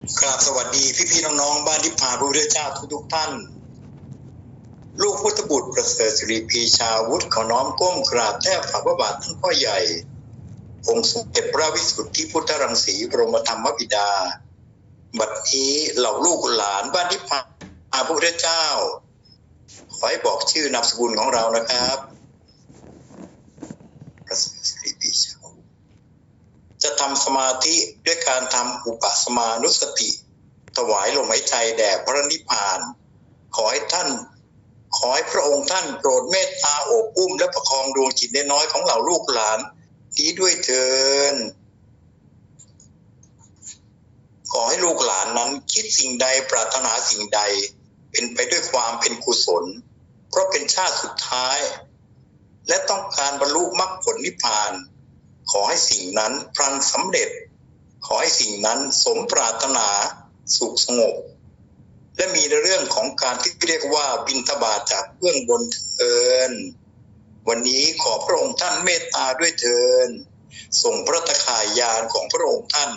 กราบสวัสดีพี่ๆน้องๆบ้านที่พาพระพุทธเจ้าทุกทุกๆท่าน ลูกพุทธบุตรประเสริฐสิริพีชาวุฒิขอน้อมก้มกราบแทบฝ่าพระบาทท่านพ่อใหญ่องค์สมเด็จพระวิสุทธิพุทธรังสีบรมธรรมบิดา บัดนี้เหล่าลูกหลานบ้านที่พาพระพุทธเจ้า ขอให้บอกชื่อนามสกุลของเรานะครับ ประเสริฐสิริพีช จะทำสมาธิด้วยการทำอุปสมานุสติ ถวายลมหายใจแด่พระนิพพาน ขอให้ท่าน ขอให้พระองค์ท่านโปรดเมตตาโอบอุ้มและประคองดวงจิตน้อยของเหล่าลูกหลานนี้ด้วยเถินขอให้ลูกหลานนั้นคิดสิ่งใดปรารถนาสิ่งใด เป็นไปด้วยความเป็นกุศล เพราะเป็นชาติสุดท้าย และต้องการบรรลุมรรคผลนิพพาน ขอให้สิ่งนั้นพลันสำเร็จ ขอให้สิ่งนั้นสมปรารถนาสุขสงบ และมีในเรื่องของการที่เรียกว่าบินทบาทจากเบื้องบนเทินวันนี้ขอพระองค์ท่านเมตตาด้วยเทินส่งพระตะข่ายยานของพระองค์ท่าน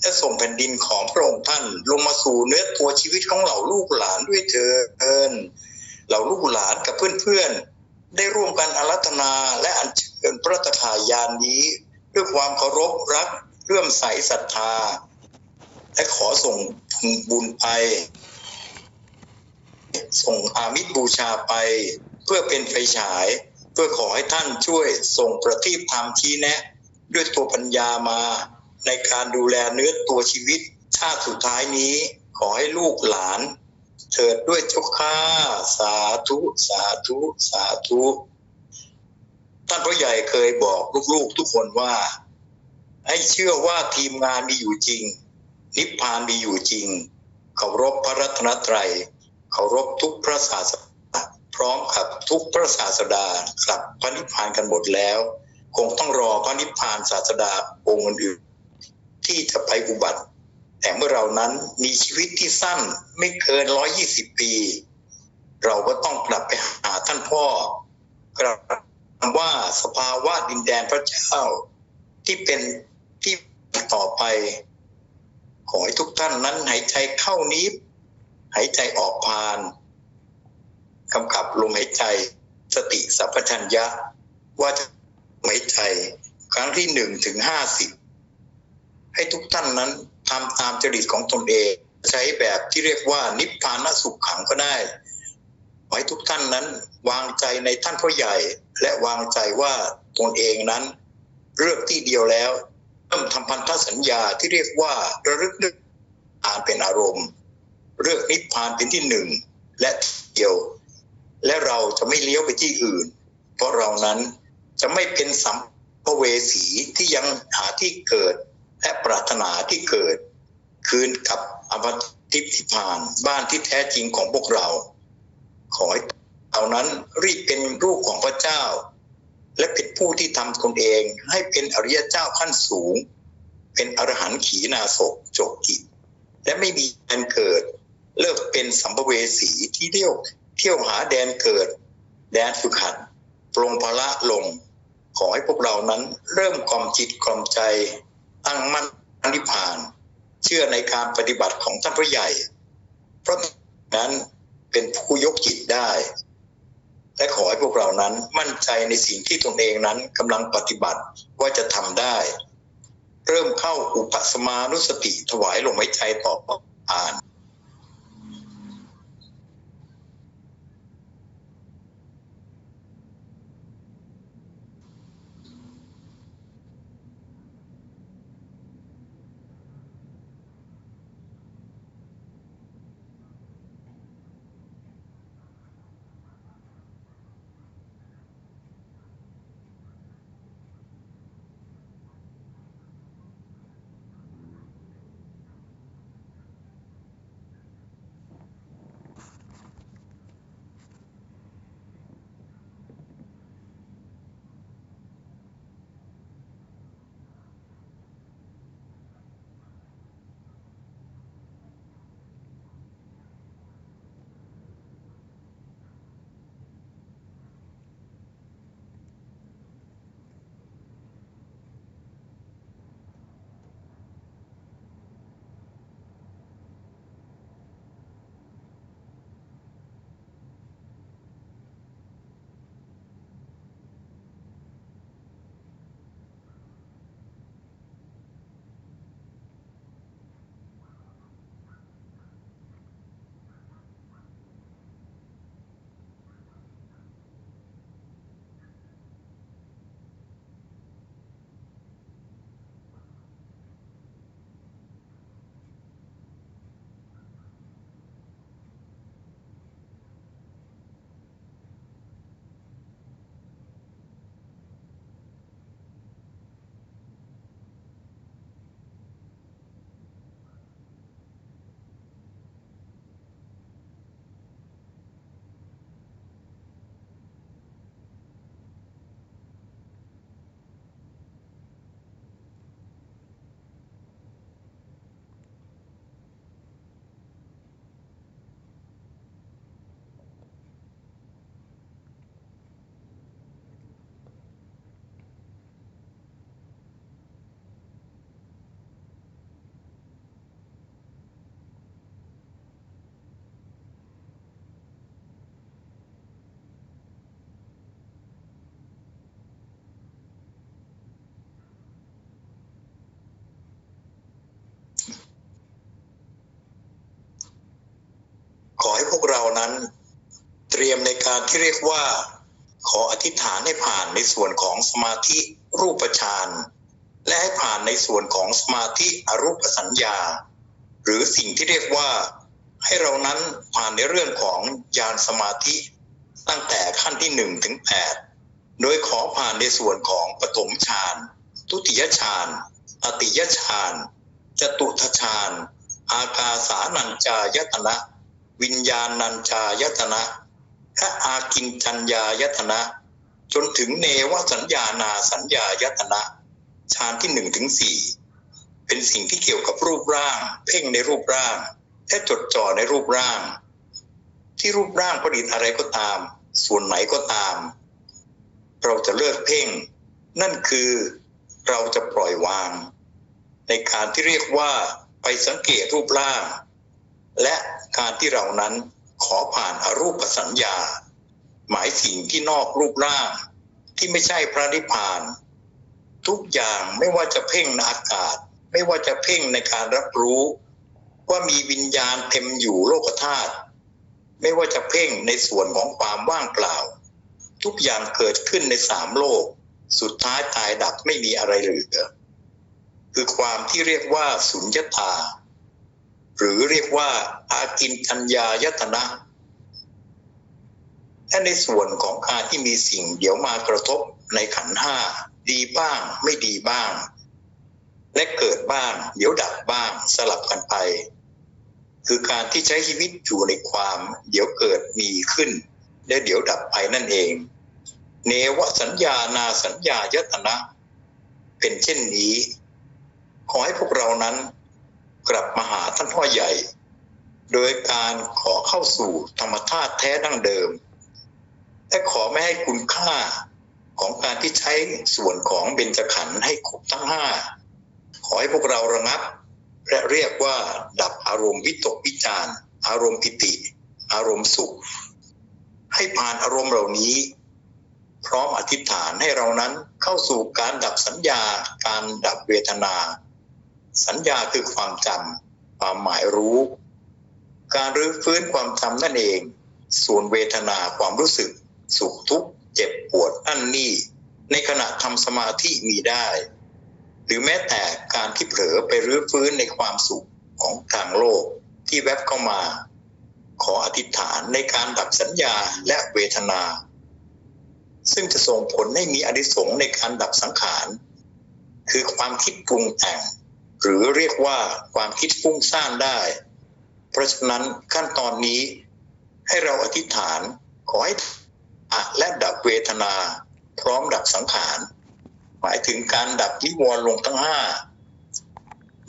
และส่งแผ่นดินของพระองค์ท่าน ลงมาสู่เนื้อตัวชีวิตของเหล่าลูกหลานด้วยเทินเหล่าลูกหลานกับเพื่อนๆได้ร่วมกันอารัธนาและอัญเชิญพระตะขายานนี้ ด้วยความเคารพรักเลื่อมใสศรัทธา และขอส่งบุญไป ส่งอามิตรบูชาไป เพื่อเป็นไฟฉาย เพื่อขอให้ท่านช่วยส่งประทีปธรรมชี้แนะ ด้วยตัวปัญญามาในการดูแลเนื้อตัวชีวิตชาติสุดท้ายนี้ขอให้ลูกหลาน เถิดด้วยเจ้าข้าสาธุ สาธุ สาธุ ท่านพ่อใหญ่เคยบอกลูกๆทุกคนว่า ให้เชื่อว่าทีมงานมีอยู่จริง นิพพานมีอยู่จริงเคารพพระรัตนตรัยเคารพทุกพระศาสนาพร้อมกับทุกพระศาสดากลับพระนิพพานกันหมดแล้ว คงต้องรอพระนิพพานศาสดาองค์อื่นที่จะไปอุบัติ แต่เมื่อเรานั้นมีชีวิตที่สั้นไม่เกินร้อยี่สิบปี เราก็ต้องกลับไปหาท่านพ่อกลับ ว่าสภาวะดินแดนพระเจ้า ที่เป็นที่ต่อไป ขอให้ทุกท่านนั้นหายใจเข้านิบหายใจออกพานกำกับลมหายใจ สติสัพพัญญะ ว่าจะหายใจครั้งที่หนึ่งถึงห้าสิบให้ทุกท่านนั้นทำตามจริตของตนเอง ใช้แบบที่เรียกว่านิพพานสุขขังก็ได้ขอให้ทุกท่านนั้นวางใจในท่านพ่อใหญ่ และวางใจว่าตนเองนั้นเลือกที่เดียวแล้วเริ่มทำพันธสัญญาที่เรียกว่าระลึกนึกอ่านเป็นอารมณ์ เลือกนิพพานเป็นที่หนึ่งและเดียว และเราจะไม่เลี้ยวไปที่อื่น เพราะเรานั้นจะไม่เป็นสัมภเวสีที่ยังหาที่เกิด และปรารถนาที่เกิด คืนกับอมติพิพานบ้านที่แท้จริงของพวกเรา ขอให้ เรานั้นรีบเป็นลูกของพระเจ้า และเป็นผู้ที่ทำตนเองให้เป็นอริยเจ้าขั้นสูง เป็นอรหันต์ขีณาศกจกกิจและไม่มีแดนเกิด เลิกเป็นสัมภเวสีที่เที่ยวเที่ยวหาแดนเกิด แดนฝึกหัดปรงพละลง ขอให้พวกเรานั้นเริ่มกล่อมจิตกล่อมใจตั้งมั่นนิพพาน เชื่อในการปฏิบัติของท่านพระใหญ่ เพราะนั้นเป็นผู้ยกจิตได้ และขอให้พวกเรานั้นมั่นใจในสิ่งที่ตนเองนั้นกำลังปฏิบัติว่าจะทำได้ เริ่มเข้าอุปสมานุสติถวายลมหายใจต่ออ่าน นั้น เตรียมในการที่เรียกว่า ขออธิษฐานให้ผ่านในส่วนของสมาธิรูปฌานและให้ผ่านในส่วนของสมาธิอรูปสัญญา หรือสิ่งที่เรียกว่า ให้เรานั้นผ่านในเรื่องของญาณสมาธิ ตั้งแต่ขั้นที่หนึ่งถึงแปดโดยขอผ่านในส่วนของปฐมฌานทุติยฌานอติยฌานจตุทฌาน อากาสานัญจายตนะ วิญญาณัญจายตนะและอากินจัญญายตนะ จนถึงเนวสัญญานาสัญญายตนะฌานที่หนึ่งถึงสี่เป็นสิ่งที่เกี่ยวกับรูปร่าง เพ่งในรูปร่างและจดจ่อในรูปร่าง ที่รูปร่างผลิตอะไรก็ตาม ส่วนไหนก็ตาม เราจะเลิกเพ่ง นั่นคือเราจะปล่อยวาง ในการที่เรียกว่าไปสังเกตรูปร่าง และการที่เรานั้นขอผ่านอารูปสัญญา หมายสิ่งที่นอกรูปร่าง ที่ไม่ใช่พระนิพพาน ทุกอย่างไม่ว่าจะเพ่งในอากาศ ไม่ว่าจะเพ่งในการรับรู้ ว่ามีวิญญาณเต็มอยู่โลกธาตุไม่ว่าจะเพ่งในส่วนของความว่างเปล่า ทุกอย่างเกิดขึ้นในสามโลก สุดท้ายตายดับไม่มีอะไรเหลือคือความที่เรียกว่าสุญญตา หรือเรียกว่าอากินทัญญายตนะและในส่วนของกาที่มีสิ่งเดี๋ยวมากระทบในขันห้าดีบ้างไม่ดีบ้าง และเกิดบ้าง เดี๋ยวดับบ้างสลับกันไป คือการที่ใช้ชีวิตอยู่ในความ เดี๋ยวเกิดมีขึ้น และเดี๋ยวดับไปนั่นเอง เนวสัญญานาสัญญายตนะ เป็นเช่นนี้ ขอให้พวกเรานั้น กลับมาหาท่านพ่อใหญ่ โดยการขอเข้าสู่ธรรมธาตุแท้ดั้งเดิม และขอไม่ให้คุณค่าของการที่ใช้ส่วนของเบญจขันธ์ให้ครบทั้งห้าขอให้พวกเราระงับ และเรียกว่า ดับอารมณ์วิตกวิจารอารมณ์ปิติ อารมณ์สุข ให้ผ่านอารมณ์เหล่านี้ พร้อมอธิษฐานให้เรานั้นเข้าสู่การดับสัญญา การดับเวทนา สัญญาคือความจำความหมายรู้ การรื้อฟื้นความจำนั่นเอง ส่วนเวทนาความรู้สึก สุขทุกข์เจ็บปวดอันนี้ ในขณะทำสมาธิมีได้ หรือแม้แต่การที่เผลอไปรื้อฟื้นในความสุขของทางโลกที่แวบเข้ามา ขออธิษฐานในการดับสัญญาและเวทนา ซึ่งจะส่งผลให้มีอนิสงในการดับสังขาร คือความคิดปรุงแต่ง หรือเรียกว่าความคิดฟุ้งซ่านได้ เพราะฉะนั้นขั้นตอนนี้ให้เราอธิษฐานขอให้อะและดับเวทนา พร้อมดับสังขาร หมายถึงการดับนิวรณ์ลงทั้งห้า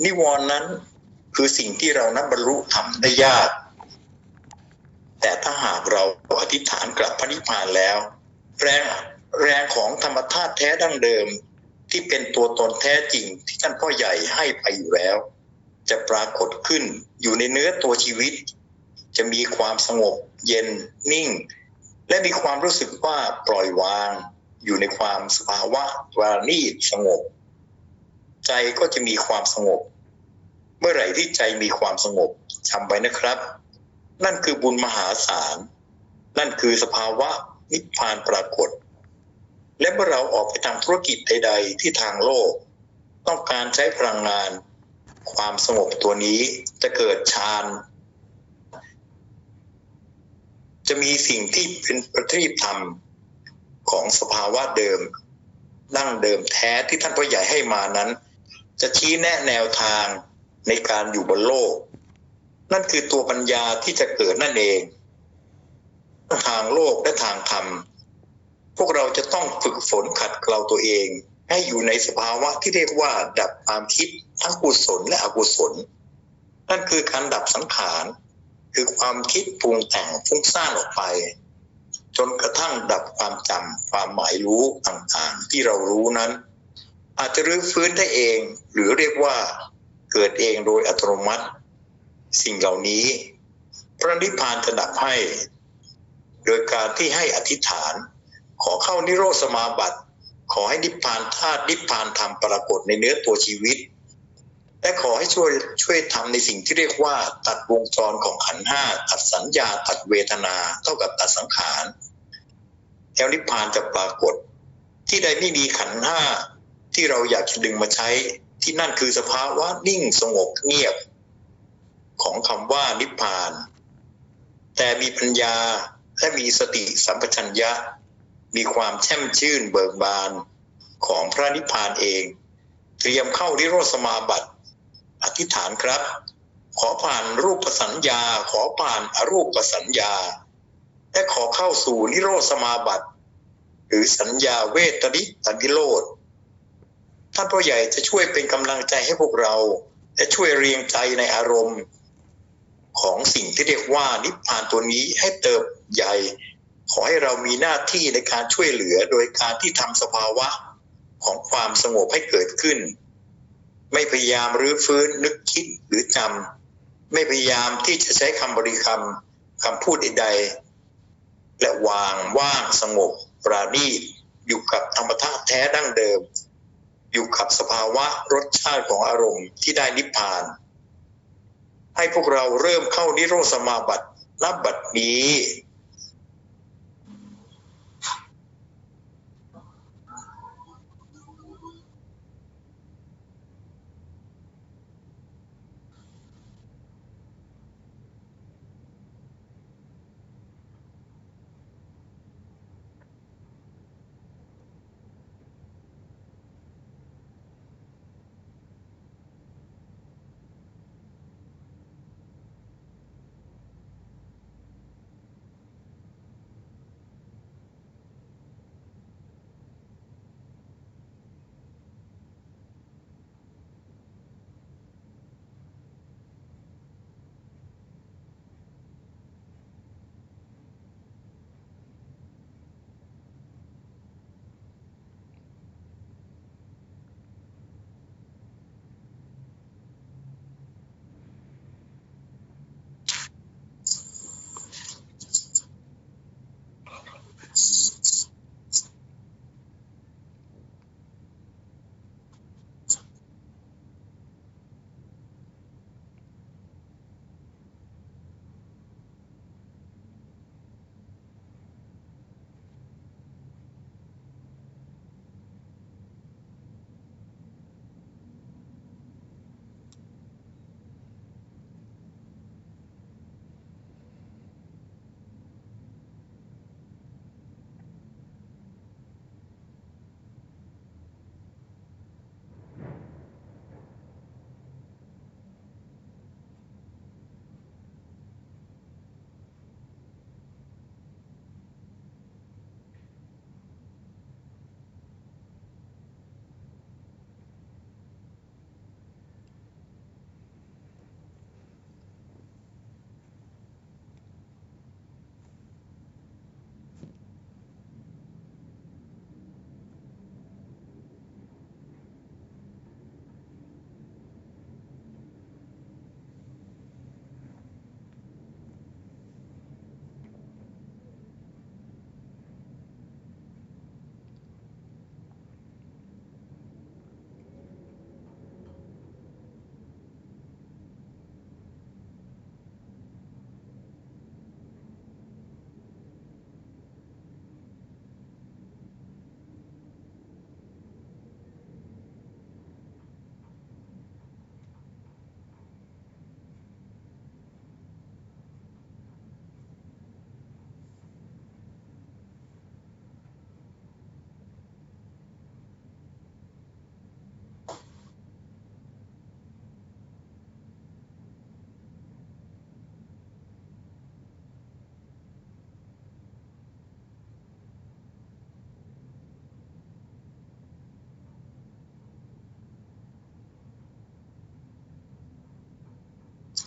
นิวรณ์นั้นคือสิ่งที่เรานั้นบรรลุทำได้ยาก แต่ถ้าหากเราอธิษฐานกลับพระนิพพานแล้ว แรงแรงของธรรมธาตุแท้ดั้งเดิม ที่เป็นตัวตนแท้จริงที่ท่านพ่อใหญ่ให้ไปอยู่แล้ว จะปรากฏขึ้นอยู่ในเนื้อตัวชีวิต จะมีความสงบเย็นนิ่ง และมีความรู้สึกว่าปล่อยวาง อยู่ในความสภาวะวานีสงบ ใจก็จะมีความสงบ เมื่อไหร่ที่ใจมีความสงบจำไว้นะครับ นั่นคือบุญมหาศาลนั่นคือสภาวะนิพพานปรากฏ และเมื่อเราออกไปทำธุรกิจใด ๆ ที่ทางโลก ต้องการใช้พลังงาน ความสงบตัวนี้จะเกิดฌานจะมีสิ่งที่เป็นประทีปธรรมของสภาวะเดิมดั้งเดิมแท้ที่ท่านพ่อใหญ่ให้มานั้น จะชี้แนะแนวทางในการอยู่บนโลก นั่นคือตัวปัญญาที่จะเกิดนั่นเอง ทางโลกและทางธรรม พวกเราจะต้องฝึกฝนขัดเกลาตัวเอง ให้อยู่ในสภาวะที่เรียกว่า ดับความคิดทั้งกุศลและอกุศล นั่นคือการดับสังขารคือความคิดปรุงแต่งฟุ้งซ่านออกไป จนกระทั่งดับความจำความหมายรู้ต่างๆ ที่เรารู้นั้น อาจจะรื้อฟื้นได้เอง หรือเรียกว่าเกิดเองโดยอัตโนมัติ สิ่งเหล่านี้ พระนิพพานจะดับให้ โดยการที่ให้อธิษฐาน ขอเข้านิโรธสมาบัติขอให้นิพพานธาตุนิพพานธรรมปรากฏในเนื้อตัวชีวิต และขอให้ช่วยช่วยทำในสิ่งที่เรียกว่า ตัดวงจรของขันห้าตัดสัญญาตัดเวทนาเท่ากับตัดสังขารแล้วนิพพานจะปรากฏ ที่ใดไม่มีขันห้าที่เราอยากจะดึงมาใช้ที่นั่นคือสภาวะนิ่งสงบเงียบ ของคำว่านิพพาน แต่มีปัญญาและมีสติสัมปชัญญะ มีความแช่มชื่นเบิกบานของพระนิพพานเอง เตรียมเข้านิโรธสมาบัติอธิษฐานครับ ขอผ่านรูปสัญญา ขอผ่านอรูปสัญญา และขอเข้าสู่นิโรธสมาบัติ หรือสัญญาเวทนิตนิโรธท่านพ่อใหญ่จะช่วยเป็นกำลังใจให้พวกเรา และช่วยเรียงใจในอารมณ์ ของสิ่งที่เรียกว่านิพพานตัวนี้ให้เติบใหญ่ ขอให้เรามีหน้าที่ในการช่วยเหลือโดยการที่ทำสภาวะของความสงบให้เกิดขึ้น ไม่พยายามรื้อฟื้นนึกคิดหรือจำไม่พยายามที่จะใช้คำบริคำคำพูดใดๆและวางว่างสงบปราณีตอยู่กับธรรมชาติแท้ดั้งเดิม อยู่กับสภาวะรสชาติของอารมณ์ที่ได้นิพพาน ให้พวกเราเริ่มเข้านิโรธสมาบัตินับบัดนี้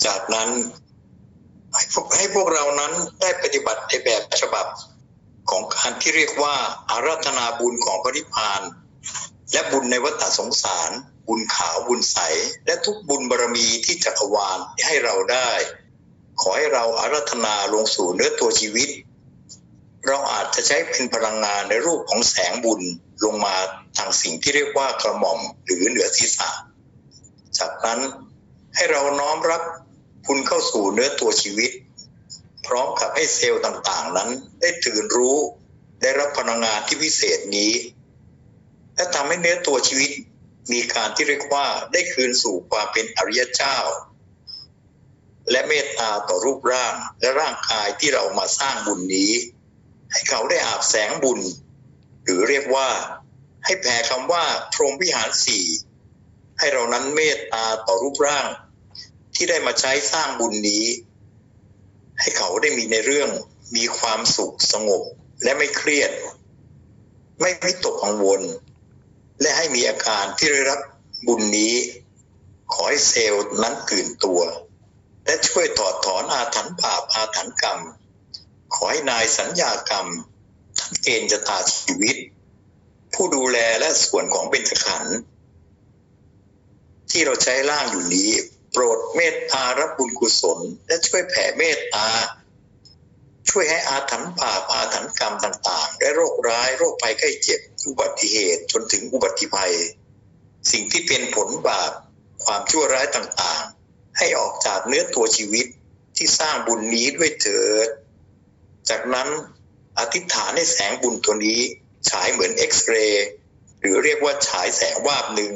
จากนั้นให้พวกให้พวกเรานั้นได้ปฏิบัติในแบบฉบับของการที่เรียกว่าอาราธนาบุญของพระนิพพาน และบุญในวัฏสงสาร บุญขาวบุญใส และทุกบุญบารมีที่จักรวาลให้เราได้ ขอให้เราอาราธนาลงสู่เนื้อตัวชีวิต เราอาจจะใช้เป็นพลังงานในรูปของแสงบุญลงมาทางสิ่งที่เรียกว่ากระหม่อมหรือเหนือศีรษะ จากนั้นให้เราน้อมรับ คุณเข้าสู่เนื้อตัวชีวิต พร้อมกับให้เซลล์ต่างๆ นั้นได้ตื่นรู้ได้รับพลังงานที่พิเศษนี้และทำให้เนื้อตัวชีวิตมีการที่เรียกว่าได้คืนสู่ความเป็นอริยเจ้า และเมตตาต่อรูปร่างและร่างกายที่เรามาสร้างบุญนี้ ให้เขาได้อาบแสงบุญ หรือเรียกว่า ให้แผ่คำว่าพรหมวิหารสี่ให้เรานั้นเมตตาต่อรูปร่าง ที่ได้มาใช้สร้างบุญนี้ ให้เขาได้มีในเรื่องมีความสุขสงบและไม่เครียด ไม่วิตกกังวล และให้มีอาการที่ได้รับบุญนี้ ขอให้เซลล์นั้นตื่นตัว และช่วยถอดถอนอาถรรพ์บาปอาถรรพ์กรรม ขอให้นายสัญญากรรมทั้งเกณฑ์จะตาชีวิต ผู้ดูแลและส่วนของเบญจขันธ์ที่เราใช้ร่างอยู่นี้ โปรดเมตตารับบุญกุศล และช่วยแผ่เมตตา ช่วยให้อาถรรพ์บาปอาถรรพ์กรรมต่าง ๆ และโรคร้ายโรคภัยไข้เจ็บ อุบัติเหตุจนถึงอุบัติภัย สิ่งที่เป็นผลบาปความชั่วร้ายต่างๆ ให้ออกจากเนื้อตัวชีวิตที่สร้างบุญนี้ด้วยเถิด จากนั้นอธิษฐานให้แสงบุญตัวนี้ ฉายเหมือนเอ็กซเรย์หรือเรียกว่าฉายแสงวาบหนึ่ง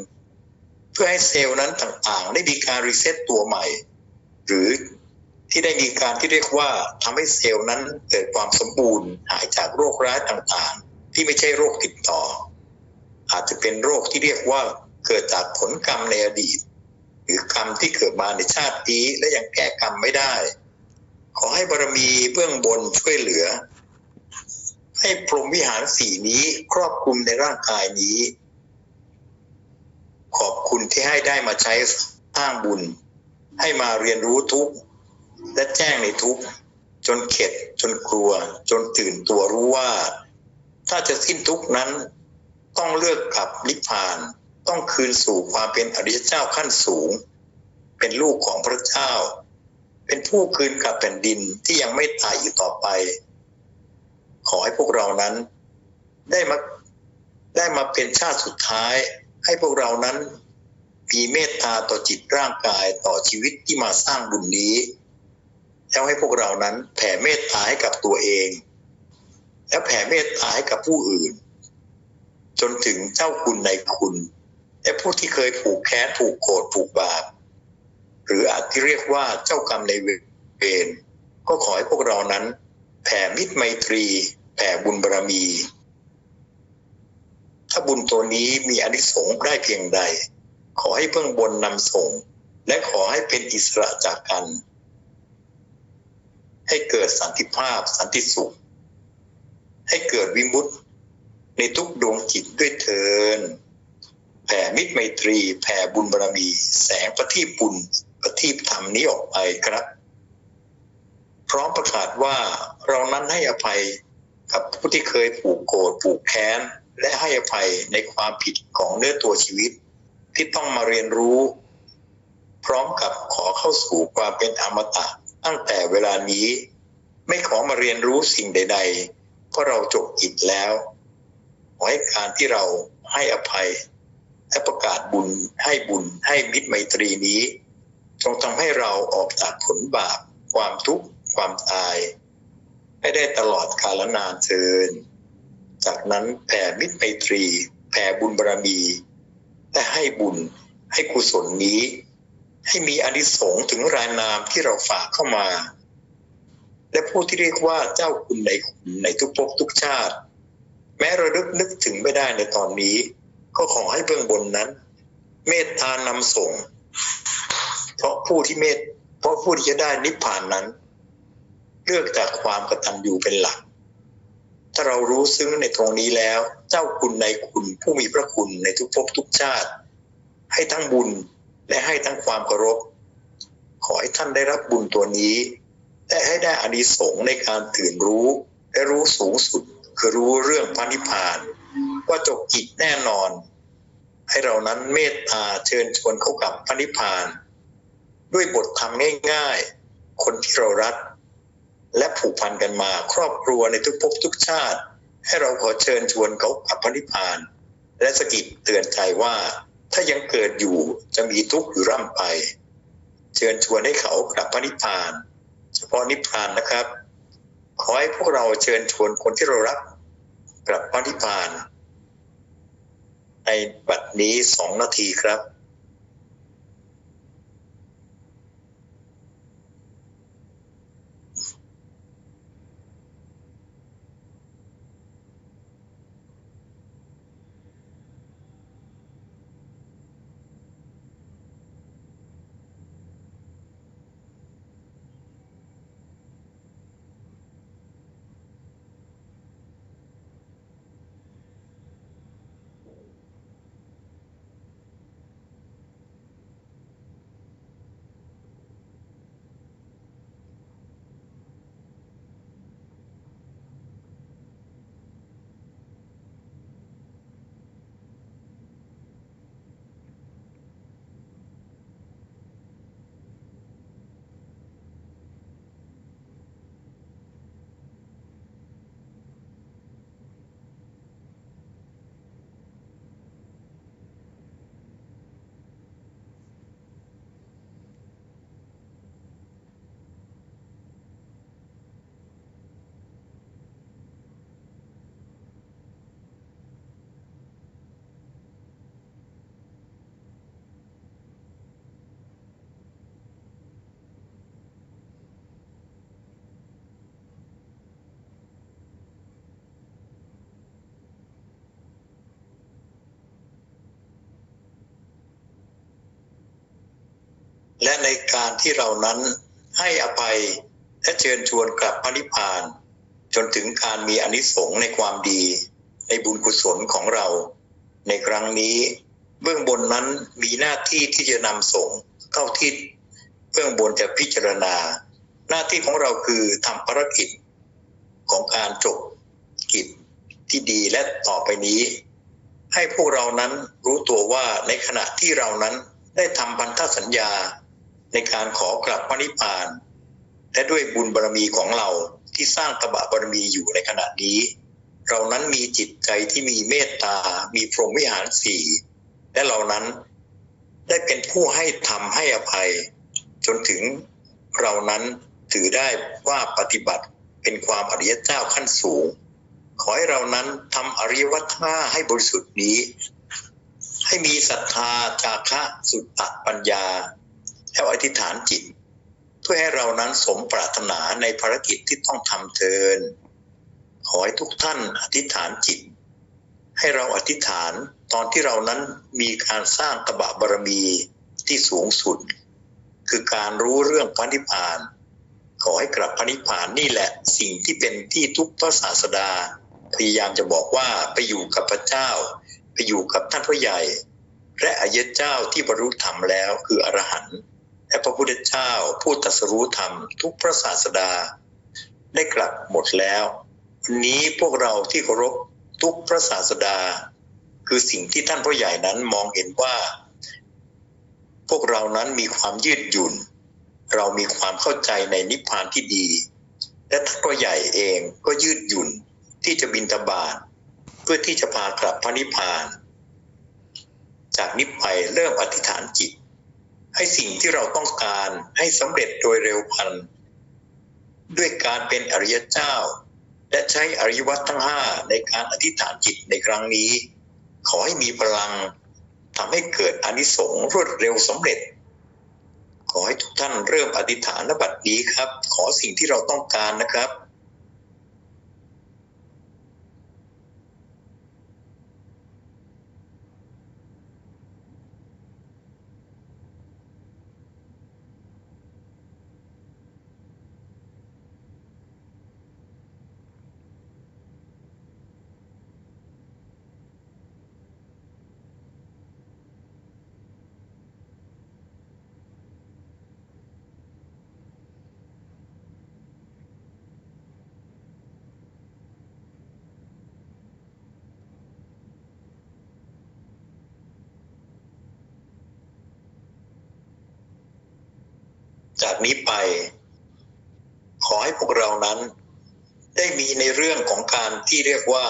เพื่อให้เซลล์นั้นต่างๆ ได้มีการรีเซ็ตตัวใหม่ หรือที่ได้มีการที่เรียกว่าทำให้เซลล์นั้นเกิดความสมบูรณ์หายจากโรคร้ายต่างๆ ที่ไม่ใช่โรคติดต่อ อาจจะเป็นโรคที่เรียกว่าเกิดจากผลกรรมในอดีต หรือกรรมที่เกิดมาในชาตินี้และยังแก้กรรมไม่ได้ ขอให้บารมีเบื้องบนช่วยเหลือ ให้พรหมวิหารสีนี้ครอบคลุมในร่างกายนี้ ขอบคุณที่ให้ได้มาใช้สร้างบุญ ให้มาเรียนรู้ทุกและแจ้งในทุกจนเข็ดจนกลัว จนตื่นตัวรู้ว่า ถ้าจะสิ้นทุกนั้น ต้องเลือกกลับนิพพาน ต้องคืนสู่ความเป็นอริยเจ้าขั้นสูง เป็นลูกของพระเจ้า เป็นผู้คืนกับแผ่นดินที่ยังไม่ตายอีกต่อไป ขอให้พวกเรานั้น ได้มาได้มาเป็นชาติสุดท้าย ให้พวกเรานั้นมีเมตตาต่อจิตร่างกายต่อชีวิตที่มาสร้างบุญนี้ แล้วให้พวกเรานั้นแผ่เมตตาให้กับตัวเอง แล้วแผ่เมตตาให้กับผู้อื่น จนถึงเจ้าคุณในคุณและผู้ที่เคยผูกแค้นผูกโกรธผูกบาปหรืออาจที่เรียกว่าเจ้ากรรมในเวรก็ขอให้พวกเรานั้น แผ่มิตรไมตรี แผ่บุญบารมี ถ้าบุญตัวนี้มีอนิสงส์ได้เพียงใด ขอให้เบื้องบนนำส่ง และขอให้เป็นอิสระจากกัน ให้เกิดสันติภาพสันติสุข ให้เกิดวิมุตติในทุกดวงจิตด้วยเทินแผ่มิตรไมตรีแผ่บุญบารมี แสงประทีปบุญประทีปธรรมนี้ออกไปครับ พร้อมประกาศว่าเรานั้นให้อภัยกับผู้ที่เคยผูกโกรธผูกแค้น และให้อภัยในความผิดของเนื้อตัวชีวิต ที่ต้องมาเรียนรู้ พร้อมกับขอเข้าสู่ความเป็นอมตะตั้งแต่เวลานี้ ไม่ขอมาเรียนรู้สิ่งใด ๆ เพราะเราจบกิจแล้วขอให้การที่เราให้อภัยและประกาศบุญให้บุญให้มิตรไมตรีนี้จงทำให้เราออกจากผลบาป ความทุกข์ ความตาย ให้ได้ตลอดกาลนานเทิน จากนั้นแผ่มิตรไมตรี แผ่บุญบารมี และให้บุญให้กุศลนี้ ให้มีอานิสงส์ถึงรายนามที่เราฝากเข้ามา และผู้ที่เรียกว่าเจ้าคุณในคุณในทุกภพทุกชาติ แม้ระลึกนึกถึงไม่ได้ในตอนนี้ ก็ขอให้เบื้องบนนั้น เมตตานำส่ง เพราะผู้ที่เมตเพราะผู้ที่จะได้นิพพานนั้น เลือกจากความกตัญญูเป็นหลัก ถ้าเรารู้ซึ้งในตรงนี้แล้ว เจ้าคุณในคุณผู้มีพระคุณในทุกภพทุกชาติ ให้ทั้งบุญและให้ทั้งความเคารพ ขอให้ท่านได้รับบุญตัวนี้และให้ได้อานิสงส์ในการตื่นรู้ และรู้สูงสุดคือรู้เรื่องพระนิพพาน ว่าจบกิจแน่นอน ให้เรานั้นเมตตาเชิญชวนเขากับพระนิพพาน ด้วยบทธรรมง่าย ๆ คนที่เรารัก และผูกพันกันมาครอบครัวในทุกภพทุกชาติ ให้เราขอเชิญชวนเขากับพระนิพพาน และสกิดเตือนใจว่าถ้ายังเกิดอยู่จะมีทุกข์อยู่ร่ำไป เชิญชวนให้เขากลับพระนิพพาน เฉพาะนิพพานนะครับ ขอให้พวกเราเชิญชวนคนที่เรารักกลับพระนิพพาน ในบัดนี้สองนาทีครับ ในการที่เรานั้นให้อภัยและเชิญชวนกลับพระนิพพาน จนถึงการมีอนิสงส์ในความดี ในบุญกุศลของเรา ในครั้งนี้เบื้องบนนั้นมีหน้าที่ที่จะนำส่งเข้าทิศเบื้องบนจะพิจารณา หน้าที่ของเราคือทำภารกิจของการจบกิจที่ดีและต่อไปนี้ ให้พวกเรานั้นรู้ตัวว่าในขณะที่เรานั้นได้ทำพันธสัญญา ในการขอกลับพระนิพพาน และด้วยบุญบารมีของเราที่สร้างตบะบารมีอยู่ในขณะนี้ เรานั้นมีจิตใจที่มีเมตตา มีพรหมวิหารสี่และเรานั้นได้เป็นผู้ให้ทำให้อภัย จนถึงเรานั้นถือได้ว่าปฏิบัติเป็นความอริยเจ้าขั้นสูง ขอให้เรานั้นทำอริยวัฒนาให้บริสุทธิ์นี้ ให้มีศรัทธาจาคะสุตตะปัญญา แล้วอธิษฐานจิต เพื่อให้เรานั้นสมปรารถนาในภารกิจที่ต้องทำเทิน ขอให้ทุกท่านอธิษฐานจิต ให้เราอธิษฐานตอนที่เรานั้นมีการสร้างตบะบารมีที่สูงสุด คือการรู้เรื่องพระนิพพาน ขอให้กลับพระนิพพานนี่แหละสิ่งที่เป็นที่ทุกพระศาสดา พยายามจะบอกว่าไปอยู่กับพระเจ้า ไปอยู่กับท่านพระใหญ่ และอายะเจ้าที่บรรลุธรรมแล้วคืออรหันต์ และพระพุทธเจ้าผู้ตรัสรู้ธรรมทุกพระศาสดา ได้กลับหมดแล้ววันนี้พวกเราที่เคารพทุกพระศาสดา คือสิ่งที่ท่านพระใหญ่นั้นมองเห็นว่า พวกเรานั้นมีความยืดหยุ่น เรามีความเข้าใจในนิพพานที่ดี และท่านพระใหญ่เองก็ยืดหยุ่นที่จะบินทบาทเพื่อที่จะพากลับพระนิพพาน จากนิพไปเริ่มอธิษฐานจิต ให้สิ่งที่เราต้องการให้สำเร็จโดยเร็วพันด้วยการเป็นอริยเจ้า และใช้อริยวัตทั้งห้าในการอธิษฐานจิตในครั้งนี้ ขอให้มีพลังทำให้เกิดอนิสงส์รวดเร็วสำเร็จ ขอให้ทุกท่านเริ่มอธิษฐานบัดนี้ครับ ขอสิ่งที่เราต้องการนะครับ จากนี้ไป ขอให้พวกเรานั้น ได้มีในเรื่องของการที่เรียกว่า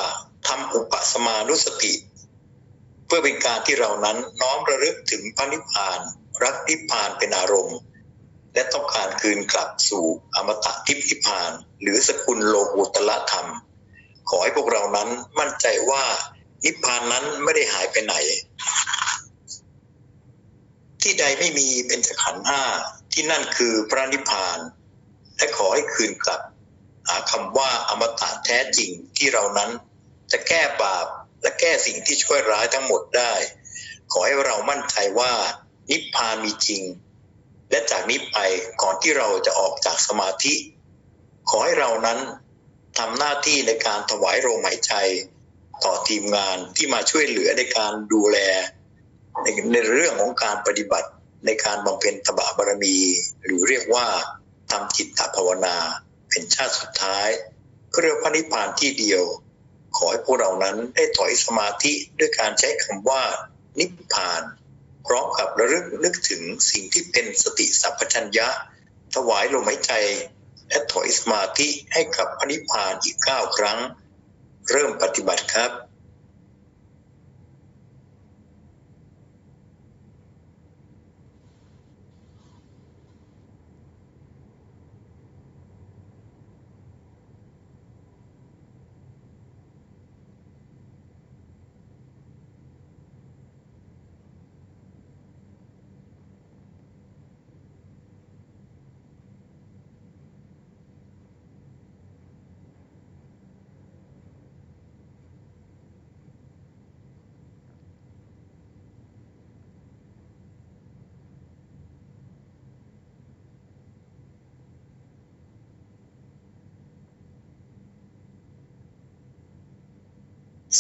ทำอุปสมานุสติ เพื่อเป็นการที่เรานั้นน้อมระลึกถึงพระนิพพาน รักนิพพานเป็นอารมณ์ และต้องการคืนกลับสู่อมตะทิพนิพพาน หรือสกุลโลกุตละธรรม ขอให้พวกเรานั้นมั่นใจว่านิพพานนั้นไม่ได้หายไปไหน ที่ใดไม่มีเป็นสขันห้าที่นั่นคือพระนิพพาน และขอให้คืนกลับ หาคำว่าอมตะแท้จริงที่เรานั้น จะแก้บาปและแก้สิ่งที่ช่วยร้ายทั้งหมดได้ ขอให้เรามั่นใจว่านิพพานมีจริง และจากนี้ไปก่อนที่เราจะออกจากสมาธิ ขอให้เรานั้นทำหน้าที่ในการถวายโรงหายใจ ต่อทีมงานที่มาช่วยเหลือในการดูแล ในในเรื่องของการปฏิบัติในการบำเพ็ญตบะบารมี หรือเรียกว่าทำจิตตภาวนาเป็นชาติสุดท้ายเพื่อพระนิพพานที่เดียว ขอให้พวกเรานั้นได้ถอยสมาธิด้วยการใช้คำว่า นิพพาน พร้อมกับระลึกนึกถึงสิ่งที่เป็นสติสัพพัญญะ ถวายลมหายใจ และถอยสมาธิให้กับพระนิพพานอีกเก้าครั้ง เริ่มปฏิบัติครับ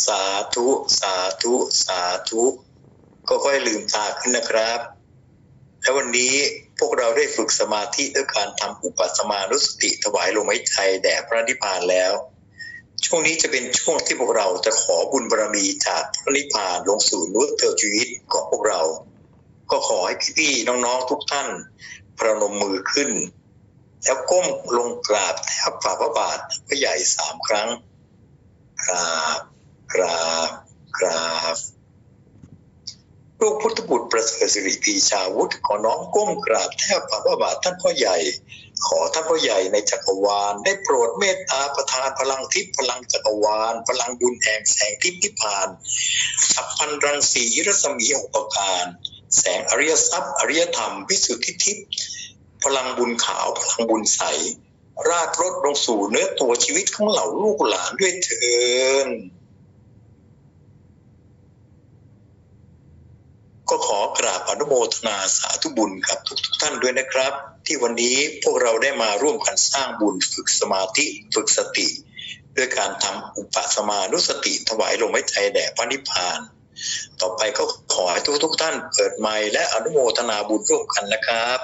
สาธุสาธุสาธุก็ค่อยลืมตาขึ้นนะครับ และวันนี้พวกเราได้ฝึกสมาธิด้วยการทำอุปสมานุสติถวายลมหายใจแด่พระนิพพานแล้ว ช่วงนี้จะเป็นช่วงที่พวกเราจะขอบุญบารมีจากพระนิพพานลงสู่นุตเตอร์ชีวิตของพวกเรา ก็ขอให้พี่ๆน้องๆทุกท่านประนมมือขึ้น แล้วก้มลงกราบแทบฝ่าพระบาทพระใหญ่สามครั้งกราบ กราบกราบลูกพุทธบุตรประเสริฐสิริปีชาวุฒิขอน้อมก้มกราบแทบฝ่าพระบาทท่านพ่อใหญ่ ขอท่านพ่อใหญ่ในจักรวาล ได้โปรดเมตตาประทานพลังทิพย์พลังจักรวาล พลังบุญแห่งแสงทิพย์นิพพานสัพพันรังสีรัศมีหกประการ แสงอริยทรัพย์อริยธรรมวิสุทธิทิพย์พลังบุญขาวพลังบุญใส ราดรถลงสู่เนื้อตัวชีวิตของเหล่าลูกหลานด้วยเถิน ก็ขอกราบอนุโมทนาสาธุบุญกับทุกทท่านด้วยนะครับ ที่วันนี้พวกเราได้มาร่วมกันสร้างบุญฝึกสมาธิฝึกสติ ด้วยการทำอุปสมานุสติถวายลมหายใจแด่พระนิพพาน ต่อไปก็ขอให้ทุกทุกๆท่านเปิดไมค์และอนุโมทนาบุญร่วมกันนะครับ